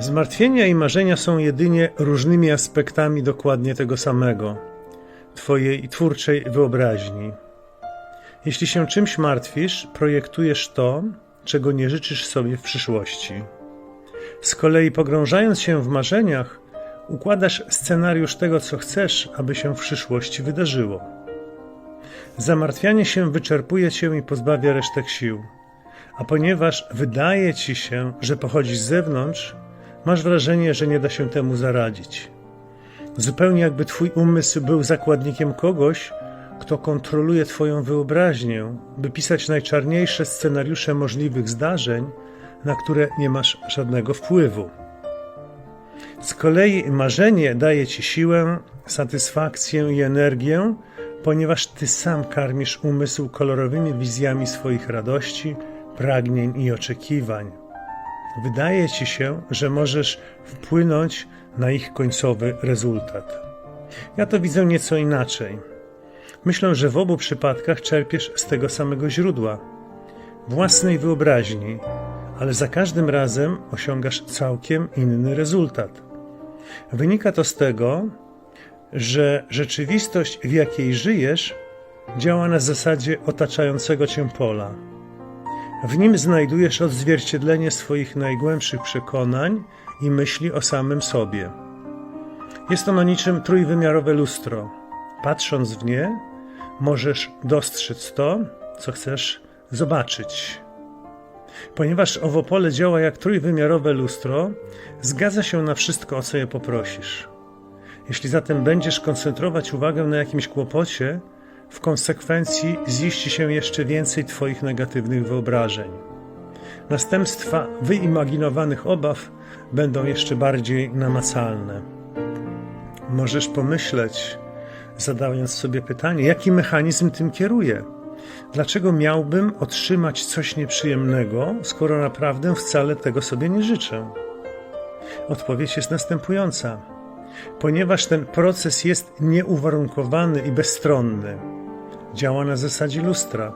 Zmartwienia i marzenia są jedynie różnymi aspektami dokładnie tego samego Twojej twórczej wyobraźni. Jeśli się czymś martwisz, projektujesz to, czego nie życzysz sobie w przyszłości. Z kolei pogrążając się w marzeniach, układasz scenariusz tego, co chcesz, aby się w przyszłości wydarzyło. Zamartwianie się wyczerpuje cię i pozbawia resztek sił. A ponieważ wydaje ci się, że pochodzi z zewnątrz, masz wrażenie, że nie da się temu zaradzić. Zupełnie jakby twój umysł był zakładnikiem kogoś, kto kontroluje twoją wyobraźnię, by pisać najczarniejsze scenariusze możliwych zdarzeń, na które nie masz żadnego wpływu. Z kolei marzenie daje ci siłę, satysfakcję i energię, ponieważ ty sam karmisz umysł kolorowymi wizjami swoich radości, pragnień i oczekiwań. Wydaje ci się, że możesz wpłynąć na ich końcowy rezultat. Ja to widzę nieco inaczej. Myślę, że w obu przypadkach czerpiesz z tego samego źródła własnej wyobraźni, ale za każdym razem osiągasz całkiem inny rezultat. Wynika to z tego, że rzeczywistość, w jakiej żyjesz, działa na zasadzie otaczającego cię pola. W nim znajdujesz odzwierciedlenie swoich najgłębszych przekonań i myśli o samym sobie. Jest ono niczym trójwymiarowe lustro. Patrząc w nie, możesz dostrzec to, co chcesz zobaczyć. Ponieważ owo pole działa jak trójwymiarowe lustro, zgadza się na wszystko, o co je poprosisz. Jeśli zatem będziesz koncentrować uwagę na jakimś kłopocie, w konsekwencji ziści się jeszcze więcej Twoich negatywnych wyobrażeń. Następstwa wyimaginowanych obaw będą jeszcze bardziej namacalne. Możesz pomyśleć, zadając sobie pytanie, jaki mechanizm tym kieruje? Dlaczego miałbym otrzymać coś nieprzyjemnego, skoro naprawdę wcale tego sobie nie życzę? Odpowiedź jest następująca. Ponieważ ten proces jest nieuwarunkowany i bezstronny, działa na zasadzie lustra.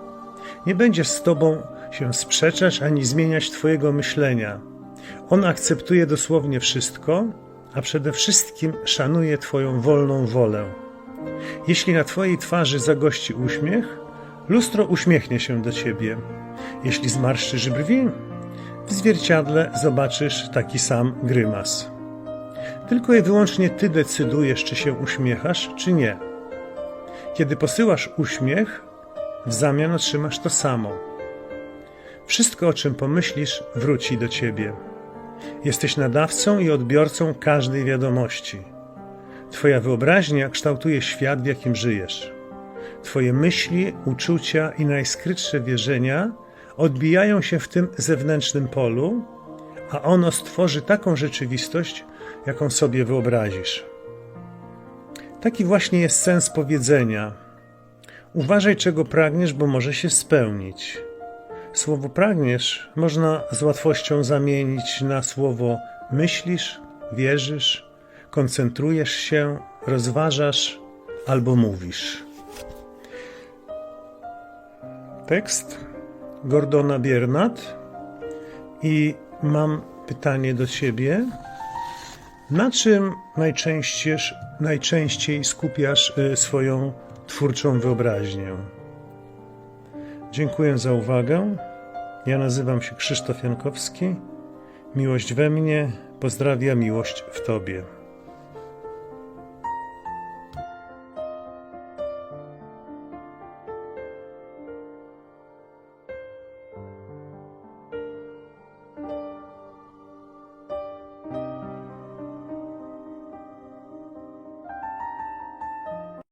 Nie będzie z tobą się sprzeczać ani zmieniać twojego myślenia. On akceptuje dosłownie wszystko, a przede wszystkim szanuje twoją wolną wolę. Jeśli na twojej twarzy zagości uśmiech, lustro uśmiechnie się do ciebie. Jeśli zmarszczysz brwi, w zwierciadle zobaczysz taki sam grymas. Tylko i wyłącznie ty decydujesz, czy się uśmiechasz, czy nie. Kiedy posyłasz uśmiech, w zamian otrzymasz to samo. Wszystko, o czym pomyślisz, wróci do ciebie. Jesteś nadawcą i odbiorcą każdej wiadomości. Twoja wyobraźnia kształtuje świat, w jakim żyjesz. Twoje myśli, uczucia i najskrytsze wierzenia odbijają się w tym zewnętrznym polu, a ono stworzy taką rzeczywistość, jaką sobie wyobrazisz. Taki właśnie jest sens powiedzenia: Uważaj, czego pragniesz, bo może się spełnić. Słowo pragniesz można z łatwością zamienić na słowo myślisz, wierzysz, koncentrujesz się, rozważasz albo mówisz. Tekst Gordona Biernat i mam pytanie do Ciebie. Na czym najczęściej, najczęściej skupiasz y, swoją twórczą wyobraźnię? Dziękuję za uwagę. Ja nazywam się Krzysztof Jankowski. Miłość we mnie, pozdrawia miłość w Tobie.